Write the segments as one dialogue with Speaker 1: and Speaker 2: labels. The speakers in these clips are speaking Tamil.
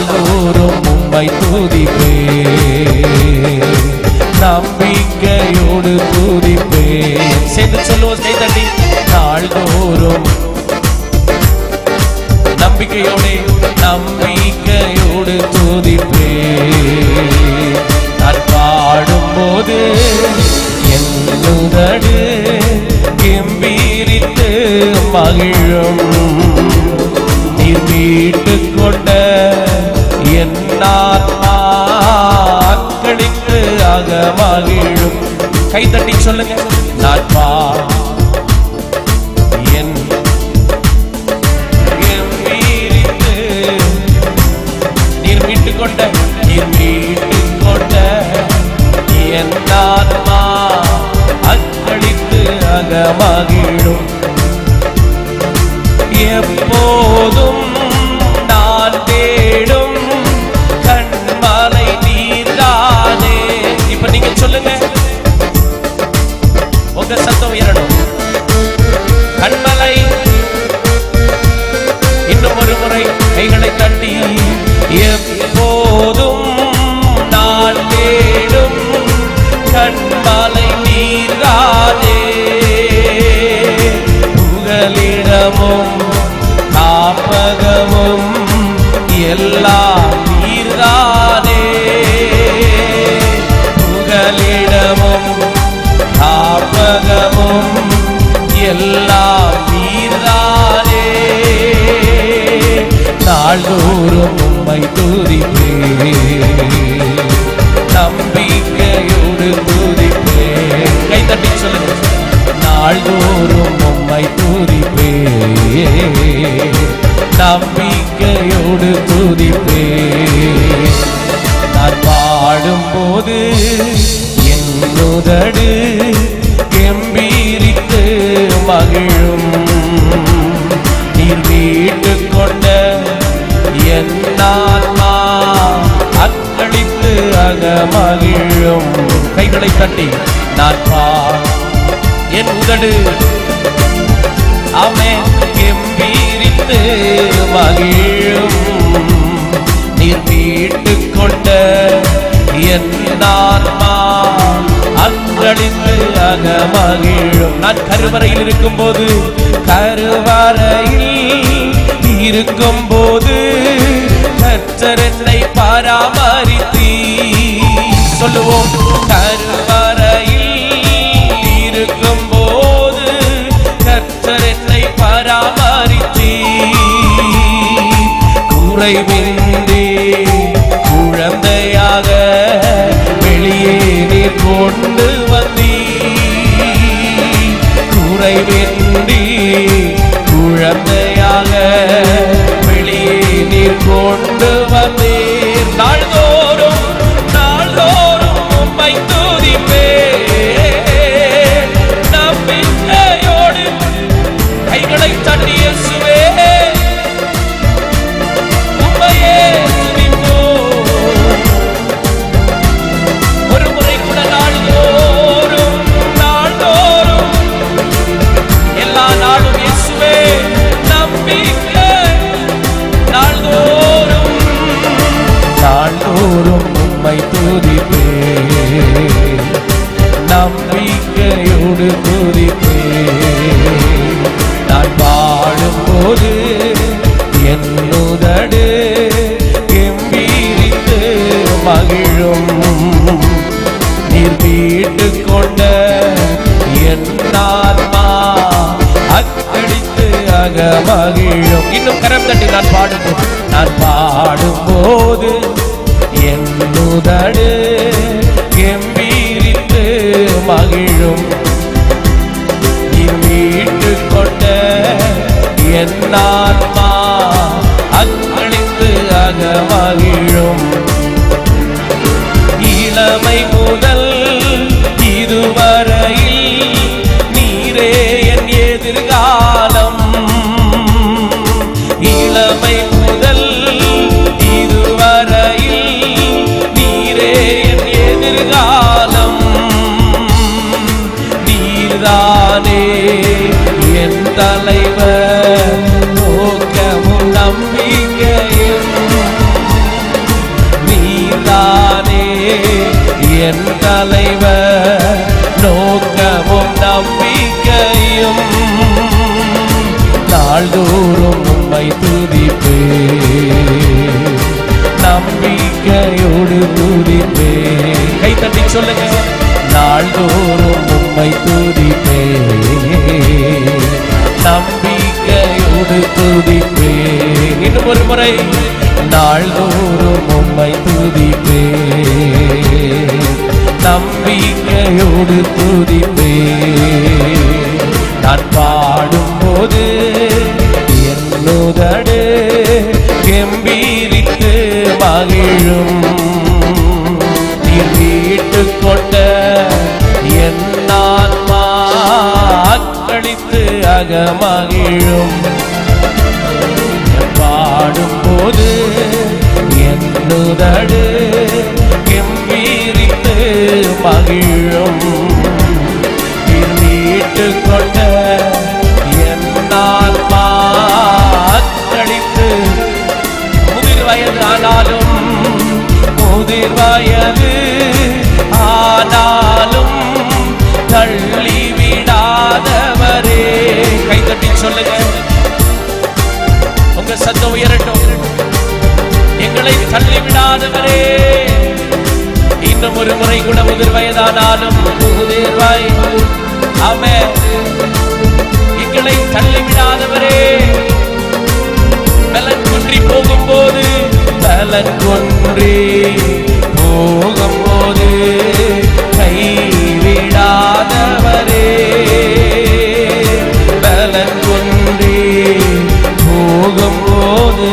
Speaker 1: நாள்தோறும் உம்மை துதிப்பே. நம்பிக்கையோடு துதிப்பே. சேர்ந்து சொல்லுவோம் கை நாள்தோறும். நம்பிக்கையோடு நம்பிக்கையோடு துதிப்பே. நான் பாடும்போது என் உதடு கம்பீரித்து மகிழும். நீர் மீட்டு கொண்ட அக்களித்து அகமகிழும் கைத்தட்டி சொல்லுங்க. நான் என் நீர் மீட்டு கொண்ட நீர் மீட்டு கொண்ட என் ஆத்மா அக்களித்து அகமகிழும் எப்போதும் உலகமும் எல்லாம் நீர்தானே. நாள்தோறும் உம்மை துதிப்பே நம்பிக்கையோடு துதிப்பே கைகளை தட்டி நான் பா என் உதடு. அவன் கெம்பீரித்து மகிழும். நீர் மீட்டு கொண்ட என் ஆத்மா அங்கடிந்து அகமகிழும் நான் கருவறையில் இருக்கும் போது கருவறையில் இருக்கும் போது என்னை பராமரித்தீ சொல்லுவோம். குறைவின்றி குழந்தையாக வெளியே நீர் கொண்டு வந்தீ. குறைவின்றி குழந்தையாக வெளியே நீர் கொண்டு வந்தே. தட்டி தலைவர் நோக்கமும் நம்பிக்கையும் நாள்தோறும் உம்மை துதிப்பே. நம்பிக்கையோடு துதிப்பே. கை தட்டி சொல்லுங்க. நாள்தோறும் உம்மை துதிப்பே. நம்பிக்கையோடு துதிப்பே. இன்னும் ஒரு முறை. நாள்தோறும் உம்மை துதிப்பே. நம்பிக்கையோடு துதிப்பே நான் பாடும் போது என்னுதடு கெம்பீரித்து மகிழும். நீர் மீட்டு கொண்ட என் ஆன்மா அக்களித்து அகமகிழும். பாடும்போது என்னுதடு மகிழும். நீர் கொண்ட என் ஆன்மா முதிர் வயது ஆனாலும் முதிர் வயது ஆனாலும் தள்ளி விடாதவரே. கைதட்டி சொல்லுங்க. உங்க சத்தம் உயரட்டும். எங்களை தள்ளிவிடாதவரே இன்னும் ஒரு முறை கூட முதிர் வயதானாலும் முதிர் ஆமே எங்களை தள்ளிவிடாதவரே. பலன் குன்றி போகும்போது பலன் குன்றி போகும்போது கைவிடாதவரே. பலன் குன்றி போகும்போது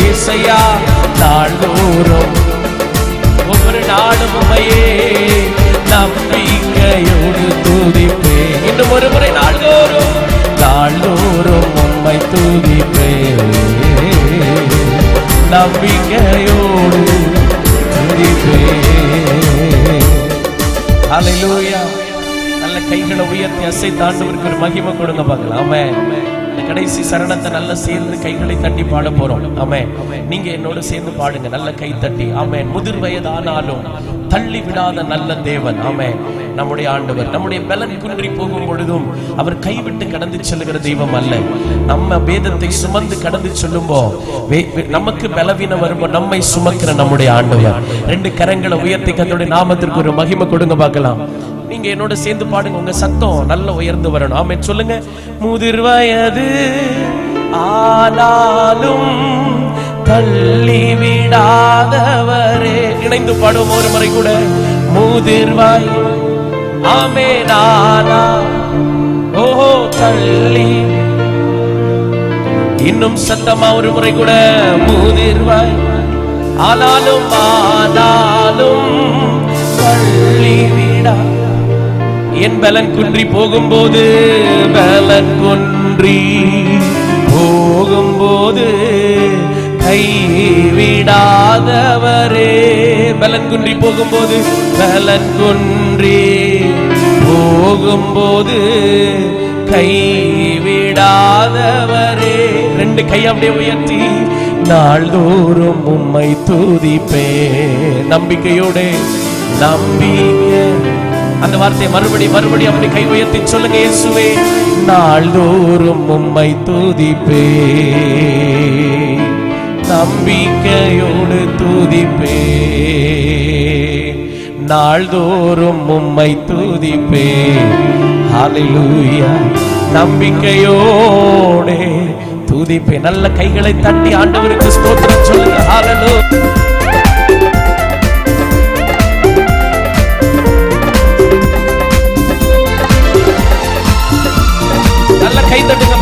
Speaker 1: இசையா நாள்தோறும் ஒவ்வொரு நாளும் உமையே நம்பிக்கையோடு துதிப்பே இன்னும் ஒரு முறை நாள்தோறும் நாள்தோறும் உண்மை துதிப்பே நம்பிக்கையோடு துதிப்பே அலையிலூயா நல்ல கைகளை உயர்த்தி அசை தாண்டவருக்கு ஒரு மகிமை கொடுங்க பார்க்கலாம். ஆமே இந்த கடைசி சரணத்தை நல்லா சேர்ந்து கைகளை தட்டி பாட போறோம். ஆமே நீங்க என்னோட சேர்ந்து பாடுங்க. நல்ல கை தட்டி. ஆமே முதிர் வயதானாலும் தள்ளி விடாத நல்ல தேவன். ஆமே நம்முடைய ஆண்டவர் நம்முடைய பலன் குன்றி போகும் பொழுதும் அவர் கைவிட்டு கடந்து செல்லுகிற தெய்வம் அல்ல. நம்ம வேதத்தை சுமந்து கடந்து செல்லும்போ நமக்கு பலவீனம் வரும்போ நம்மை சுமக்கிற நம்முடைய ஆண்டவர். ரெண்டு கரங்களை உயர்த்தி கத்தோட நாமத்திற்கு ஒரு மகிமை கொடுங்க பார்க்கலாம். நீங்க என்னோட சேர்ந்து பாடுங்க. உங்க சத்தம் நல்ல உயர்ந்து வரணும். ஆமே சொல்லுங்க. முதிர் வயது ஆனாலும் தள்ளி விடாதவரே. இணைந்து பாடுவோம் ஒரு முறை கூட. முதிர்வாய் ஆமே நானா ஓஹோ தள்ளி. இன்னும் சத்தமா ஒரு முறை கூட. முதிர்வாய் ஆனாலும் ஆனாலும் தள்ளி விடா என் பலன் குன்றி போகும்போது பலன் குன்றி போகும்போது கைவிடாதவரே பலன் குன்றி போகும்போது பலன் குன்றி போகும்போது கைவிடாதவரே ரெண்டு கை அப்படியே உயர்த்தி நாள்தோறும் உம்மை துதிப்பே நம்பிக்கையோட நம்பிக்கை. அந்த வார்த்தையை மறுபடி மறுபடி அப்படி கை உயர்த்தி சொல்லுங்க இயேசுவே நாள்தோறும் உம்மை துதிப்பே. நம்பிக்கையோடு துதிப்பே. நாள்தோறும் உம்மை துதிப்பே. ஹalleluya. நம்பிக்கையோடே துதிப்பே. நல்ல கைகளை தட்டி ஆண்டவருக்கு ஸ்தோத்திரம் சொல்லுங்க ஹalleluya.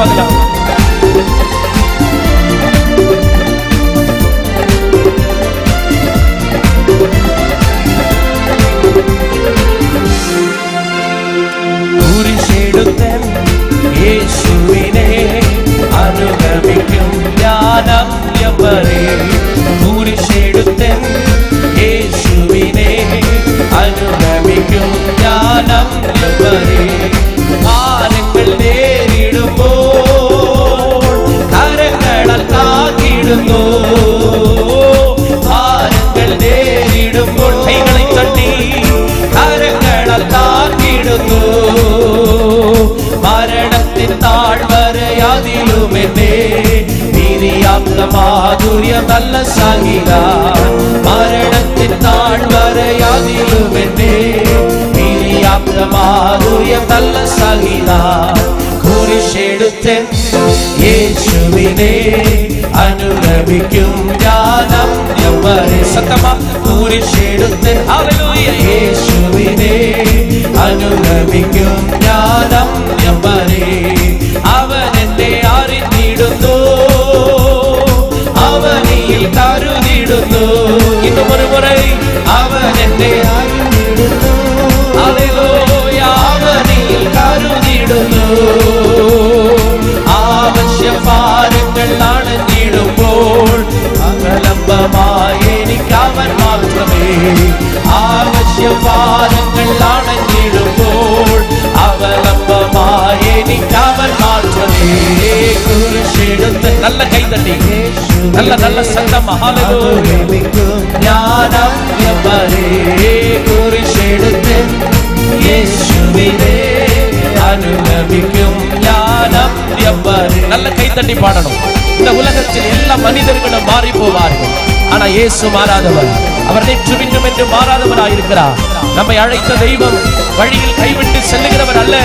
Speaker 1: പകല കുരിശെടുത്തൻ യേശുവിനെ അനുഗമിക്കും ജ്ഞാനം എവരെ കുരിശെടുത്തൻ യേശുവിനെ അനുഗമിക്കും ജ്ഞാനം എവരെ മാധുര്യം നല്ല സംഗീത മരണത്തിൻ താഴ്വരെ അതിലും എന്നെ നീതിയാത്ത മാധുര്യം നല്ല സംഗീത കുരിശെടുത്തൻ യേശുവിനെ അനുഗമിക്കും ജ്ഞാനം എവരെ സത്തമ കുരിശെടുത്തൻ ഹല്ലേലൂയ യേശുവിനെ അനുഗമിക്കും ജ്ഞാനം എവരെ അവൻ എന്നെ അറിഞ്ഞിടുന്നു തരുന്നിടുന്നു ഇന്ന് മുറുമുറയിൽ അവൻ എന്റെ എവരെ കുരിശെടുത്ത് യേശുവിനെ അനുഗമിക്കും ஞானம் எவ்வாறு நல்ல கைத்தட்டி பாடணும் இந்த உலகத்தில் எல்லா மனிதர்களும் மாறி போவார்கள் ஆனா இயேசு மாறாதவர் அவர் நேற்று இன்றும் என்று மாறாதவராய் இருக்கிறார் நம்மை அழைத்த தெய்வம் வழியில் கைவிட்டு செல்லுகிறவர் அல்ல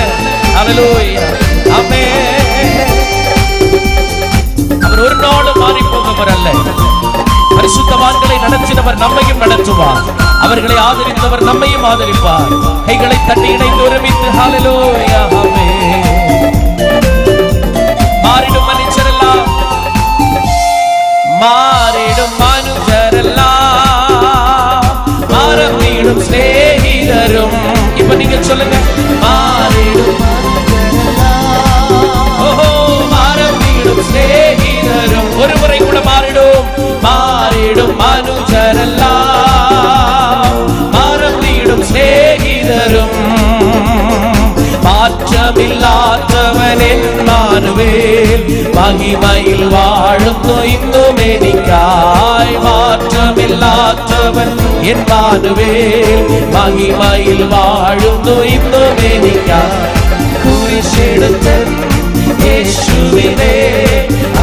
Speaker 1: ஹalleluya ஆமென் அவர் ஒரு நாளும் மாறி போகிறவர் அல்ல பரிசுத்தவான்களை நடத்தினவர் நம்மையும் நடத்துவார் அவர்களை ஆதரித்தவர் நம்மையும் ஆதரிப்பார். கைகளை தட்டி இணைந்து ஒருமித்து ஹalleluya ஆமென் மாறிடும் மனுஷரெல்லாம். மாறிடும் மனுஷரெல்லாம். மாறவிடும் சிநேகிதரும். இப்ப நீங்க சொல்லுங்க. மாறிடும் ஓஹோ மாறவிடும் சிநேகிதரும். ஒரு முறை கூட மாறிடும். மாறிடும் மனுஷரெல்லாம். തുടരും മാറ്റമില്ലാത്തവനെ നാനുവേൽ മഹിമയിൽ വാഴുന്നു ഇന്നും എനിക്കായി മാറ്റമില്ലാത്തവൻ എൻ നാനുവേൽ മഹിമയിൽ വാഴുന്നു ഇന്നും എനിക്കായി. കുരിശെടുത്തൻ യേശുവിനെ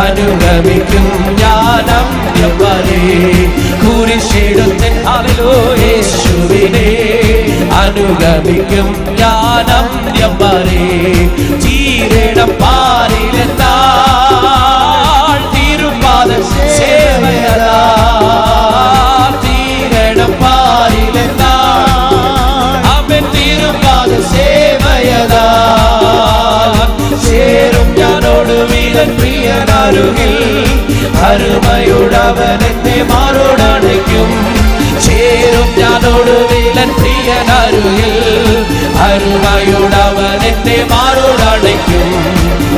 Speaker 1: അനുഗമിക്കും ജ്ഞാനം വരെ കുരിശെടുത്തൻ അതിലോ യേശുവിനേ അനുഗമിക്കും ജ്ഞാനം എവരെ ചീരട പാരിലെത്താൾ തിരുപാദ സേവയതാ തീരണം പാരിലെത്താൾ അവൻ തിരുപാദ സേവയതാ ചേരും ഞാനോട് വീരൻ പ്രിയനരുകിൽ. അരുമയോടവൻ എന്നെ മാറോടണയ്ക്കും. ചേരും ഞാനൊടുവിലൻ പ്രിയൻ അരുകിൽ അരുമയുടവൻ എന്നെ മാറോടളിക്കും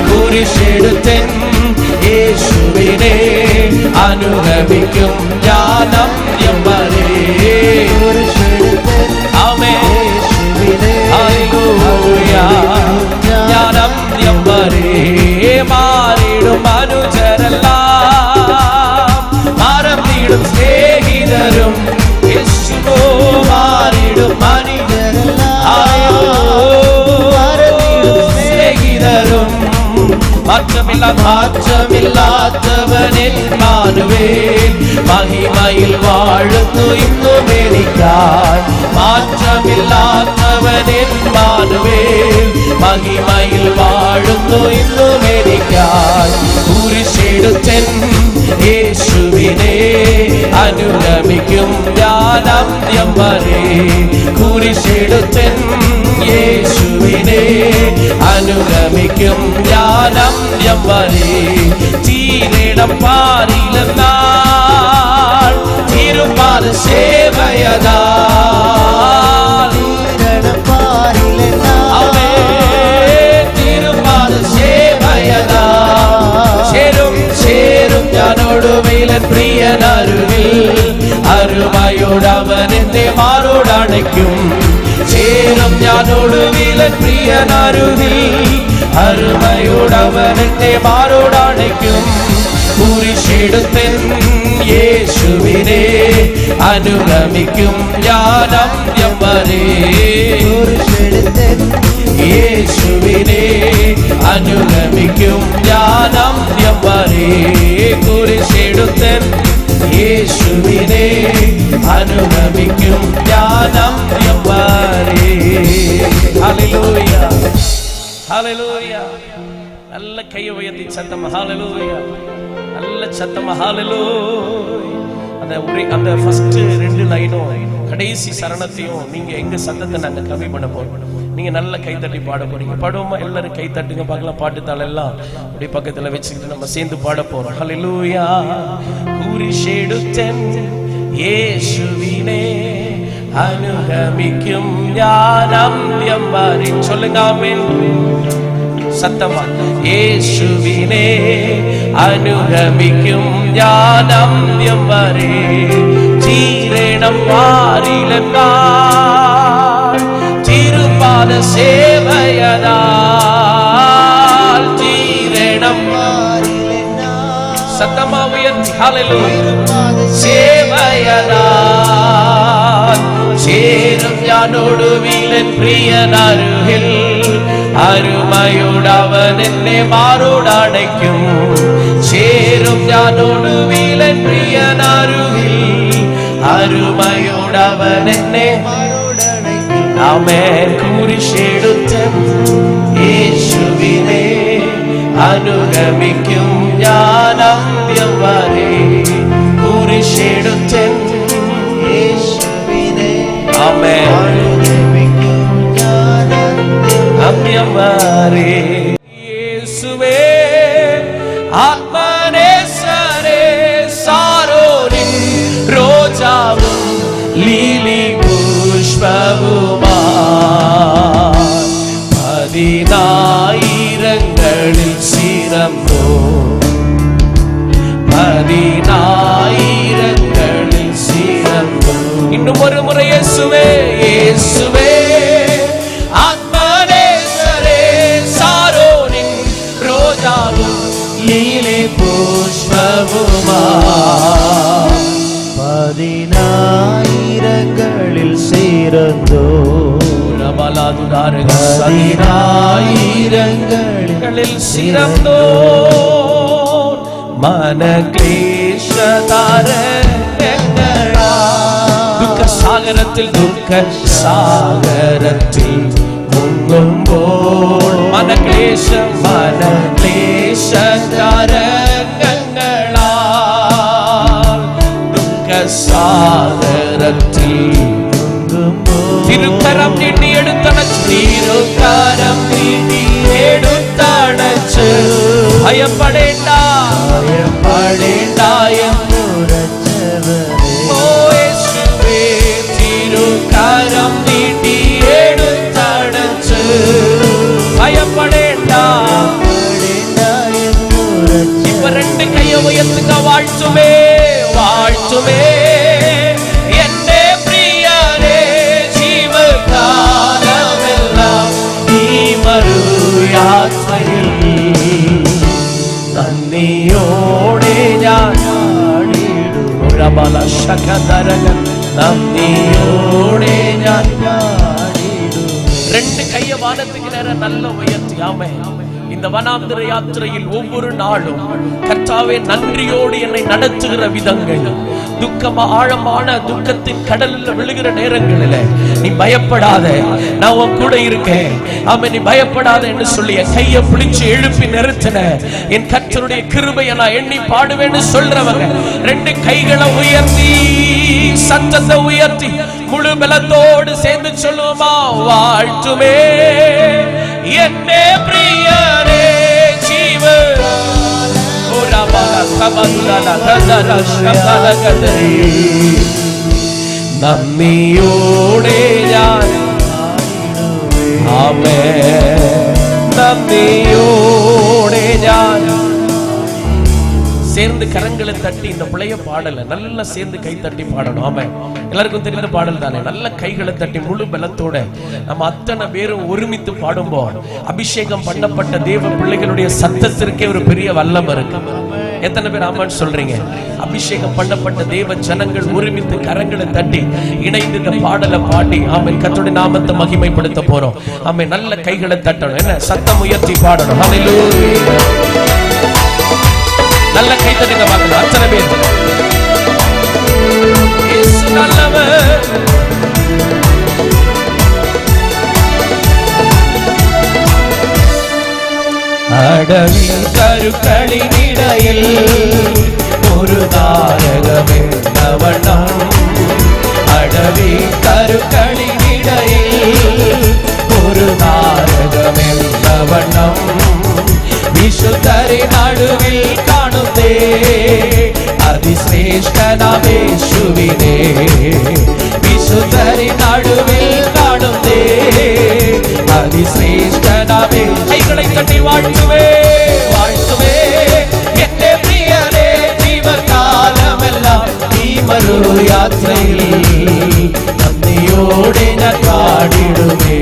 Speaker 1: കുരിശെടുത്തൻ യേശുവിനെ അനുഗമിക്കും ജ്ഞാനം എമ്മനെ കുരിശെടുത്തൻ അമേ യേശുവിനെ അയ്യോയാ മാറ്റമില്ലാത്തവനെ മാനുവേ മഹിമയിൽ വാഴുന്നു ഇന്നു മേടിക്കാൻ മാറ്റമില്ലാത്തവനെ മാനുവേ മഹിമയിൽ വാഴുന്നു ഇന്നു മേടിക്കാൻ കുരിശെടുത്തൻ യേശുവിനെ അനുഗമിക്കും ഞാനാദ്യം വരെ. കുരിശെടുത്തൻ യേശുവിനെ അനുഗമിക്കും ഞാനാദ്യം വരെ. ചീരിടം പാരിലെന്നാൽ തിരുപാൽ സേവയതാൽ പ്രിയനരുവിൽ അരുമയോടവൻ എന്നെ മാറോടണയ്ക്കും. ചേരും ഞാനോടുമയിലൻ പ്രിയനരുവിൽ അരുമയോടവൻ എന്നെ മാറോടണയ്ക്കും. കുരിശെടുത്തൻ യേശുവിനെ അനുഗമിക്കും. ഞാനം വരെ യേശുവിനെ അനുഗമിക്കും ഞാൻ അന്ത്യം വരെ കുരിശെടുത്തൻ യേശുവിനെ അനുഗമിക്കും ഞാൻ അന്ത്യം വരെ ഹല്ലേലൂയ ഹല്ലേലൂയ நல்ல கையை உயர்த்தி சத்தம் ஹalleluya நல்ல சத்தம் ஹalleluya அந்த ஒரே அந்த ஃபர்ஸ்ட் ரெண்டு லைனும் கடைசி சரணத்தையும் நீங்க எங்க சத்தத்தை நாங்க கம்மி பண்ண போறோம் நீங்க நல்ல கை தட்டி பாட போறீங்க பாடுவோமா எல்லாரும் கை தட்டுங்க பார்க்கலாம் பாட்டுத்தாள் எல்லாம் அப்படி பக்கத்துல வச்சுக்கிட்டு நம்ம சேர்ந்து பாட போறோம் ஹalleluya കുരിശെടുത്തൻ യേശുവിനെ അനുഗമിക്കും ഞാൻ അന്ത്യം വരെ சொல்லுங்க ஆமென் സത്തമ യേശുവിനെ അനുഗമിക്കും ഞാൻ അന്ത്യം വരെ ചീരണം മാറിലെന്നാൽ തിരുപാദ സേവയതാൽ ചീരണം സത്തമ ഉയർത്തി സേവയതാൽ ചേരും ഞാനൊടുവിലൻ പ്രിയനരുകിൽ അരുമയോടവൻ എന്നെ മാറോടടയ്ക്കും ചേരും ഞാനൊടുവിലൻ പ്രിയനരുകിൽ അരുമയോടവൻ എന്നെ ആമേൻ കുരിശെടുത്തൻ യേശുവിനെ അനുഗമിക്കും ഞാൻ അന്ത്യം വരെ കുരിശെടുത്തൻ ആമേൻ. അന്ത്യം വരെ. இயேசுவே இயேசுவே. ஆத்மனேஸ்வரே சாரோனின் ரோஜாவும் லீலே புஷ்பவுமா
Speaker 2: பதினாயிரங்களில் சிறந்தோ
Speaker 1: பதினாயிரங்களில்
Speaker 2: சிறந்தோ
Speaker 1: மன கிளேஷ தாரே സാഗരത്തിൽ ദുഃഖ സാഗരത്തിൽ മുങ്ങുമ്പോൾ മനക്ലേശ മനക്ലേശ തരംഗങ്ങളാൽ ദുഃഖ സാഗരത്തിൽ തിരുക്കരം നീട്ടിയെടുത്തണച്ച് തിരുക്കരം നീട്ടിയെടുത്തണച്ച് ഭയപ്പെടേണ്ട ഭയപ്പെടേണ്ട എന്ന് நம்பியோடே ഞാൻ ரெண்டு கைய வானத்துக்கு நேர நல்ல உயர்த்தி இந்த வனாந்திர யாத்திரையில் ஒவ்வொரு நாளும் கற்றாவே நன்றியோடு என்னை நடத்துகிற விதங்கள். துக்கமா ஆழமான துக்கத்தின் கடல்ல விழுகிற நேரங்களில நீ பயப்படாத. நான் உன் கூட இருக்கேன். ஆமா நீ பயப்படாத என்று சொல்லி என் கையை பிடிச்சு எழுப்பி நிறுத்தின என் கர்த்தருடைய கிருபையை நான் எண்ணி பாடுவேன்னு சொல்றவங்க ரெண்டு கைகளை உயர்த்தி சத்தத்தை உயர்த்தி முழு பலத்தோடு சேர்ந்து சொல்லுவோமா வாழ்த்துமே என்னே பிரியரே ஜீவ നന്ദിയോടെ ഞാൻ ആമേ നന്ദിയോടെ ഞാൻ சேர்ந்து கரங்களை தட்டி இந்த பிள்ளைய பாடல நல்லா சேர்ந்து கை தட்டி பாடணும் ஆமா எல்லாருக்கும் தெரிந்த பாடல் தானே நல்ல கைகளை தட்டி முழு பலத்தோட நம்ம அத்தனை பேரும் ஒருமித்து பாடும்போது அபிஷேகம் பண்ணப்பட்ட தேவ பிள்ளைகளுடைய சத்தத்திற்கே ஒரு பெரிய வல்லம் இருக்கு எத்தனை பேர் ஆமான்னு சொல்றீங்க? அபிஷேகம் பண்ணப்பட்ட தேவ ஜனங்கள் ஒருமித்து கரங்களை தட்டி இணைந்து இந்த பாடலை பாடி ஆமை கத்துடைய நாமத்தை மகிமைப்படுத்த போறோம். ஆமை நல்ல கைகளை தட்டணும். என்ன? சத்தம் உயர்த்தி பாடணும். நல்ல கை தட்டுங்க பார்க்கலாம் அத்தனை பேர். நல்லவர். അടവി കരുക്കളിനിടയിൽ ഒരു താരകമെന്നവണ്ണം അടവി കരുക്കളിനിടയിൽ ഒരു താരകമെന്നവണ്ണം വിശുദ്ധരെ നടുവിൽ കാണുന്നേ അതിശ്രേഷ്ഠനമേശുവിനെ. വിശുദ്ധരെ നടുവിൽ കാണുന്നേ. അതിശ്രേഷ്ഠനമേ. കൈകളെ തട്ടി വാഴ്ത്തുവേ വാഴ്ത്തുവേ. എന്റെ പ്രിയരേ ജീവകാലമെല്ലാം ഈ മറു യാത്രയിൽ നന്ദിയോടെ ഞാൻ പാടിടുമേ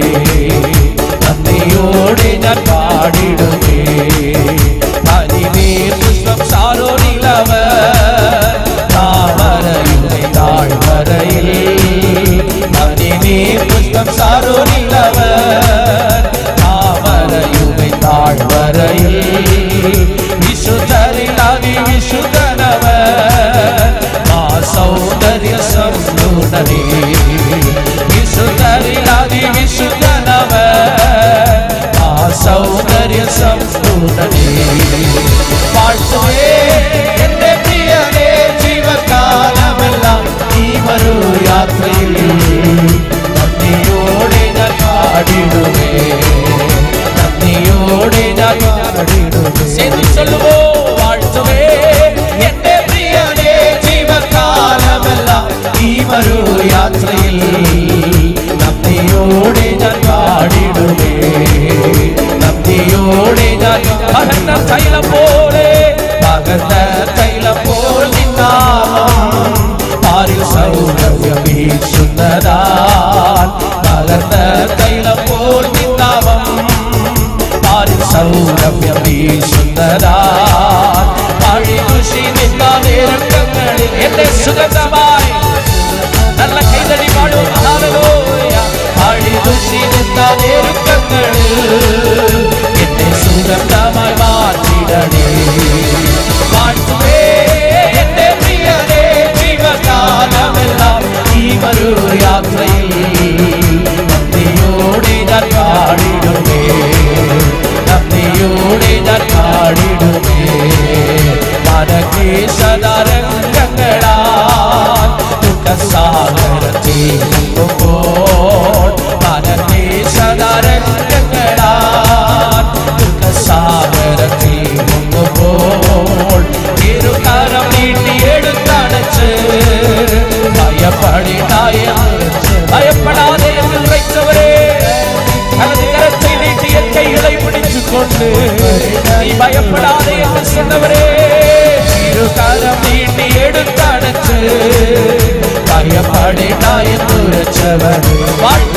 Speaker 1: சேர்ந்து சொல்லுவோ வாழ்த்துவே എന്റെ പ്രിയനേ ജീവകാലമെല്ലാം ഈ മറു യാത്രയിൽ നന്ദിയോടെ ഞാൻ പാടിടുമേ നന്ദിയോടെ ഞാൻ പകർന്ന തൈലം പോലെ പകർന്ന തൈലം പോൽ നിന്നാമം പാരിൽ സൗരഭ്യം വീശുന്നതാൽ പകർന്ന തൈലം പോൽ നിന്നാമം പാരിൽ സൗരഭ്യം സുന്ദരാൻ അഴി ഖുഷി നിന്ന നേരങ്ങളിൽ എന്നെ സുഗന്ധമായി. നല്ല കൈതടി പാടും. അഴി ഖുഷി നിന്ന നേരങ്ങളിൽ എന്നെ സുഗന്ധമായി മാറ്റിടണേ. പാട്ടുവേ എന്റെ പ്രിയനെ ജീവകാലമെല്ലാം ഈ വരൂ உரைச்சவர்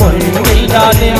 Speaker 1: മുഴുകില്ലാതെ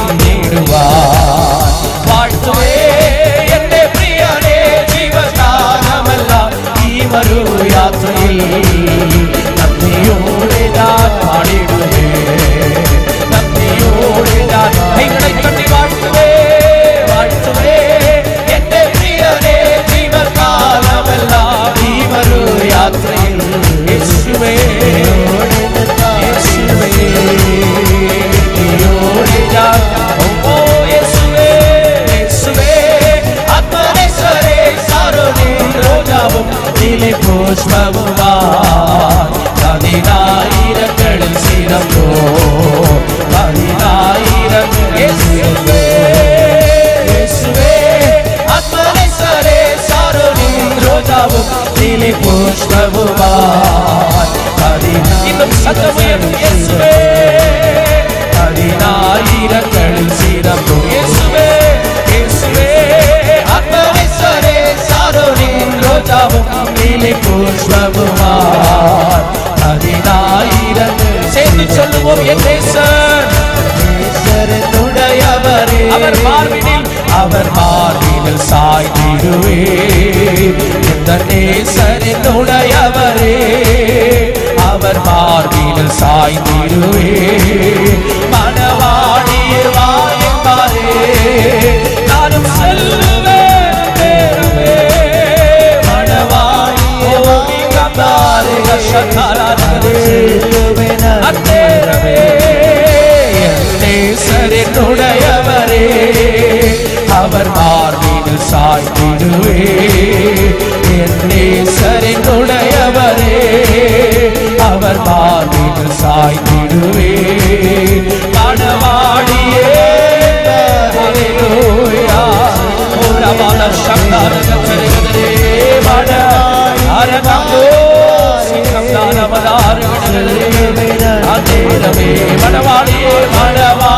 Speaker 1: இயேசுவே இந்த நேசரின் உடையவரே அவர் மார்பில் சாய்ந்திடுவே. மனவாடியே வாய்ப்பாரே நானும் செல்லுவே மனவாடியே கந்தாரே கஷ்டக்காரே அத்தேரவே நேசரினுடையவரே அவர் மார்பீடு சாய்த்திடுவே என் நேசரினுடையவரே அவர் மார்பீடு சாய்த்திடுவே மனவாடியே மனவாடியே மனவா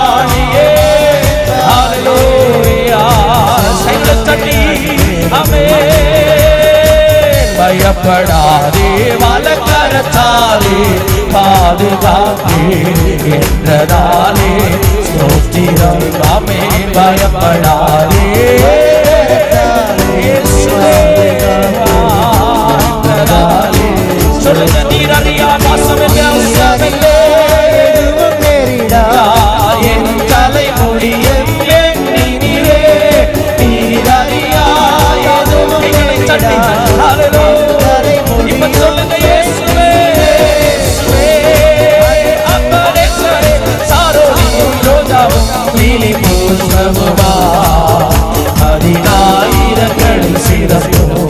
Speaker 1: பயப்படாதே வலக்கரத்தாலே பாதுகாத்தே என்றதாலே ஸ்தோத்திரம் தாமே பயப்படாதே சொல்லுங்க நீர் அறியா வாசம் Sunday. நீலி பூர்ணமுவா பதினாயிரங்களும் சிறப்பும்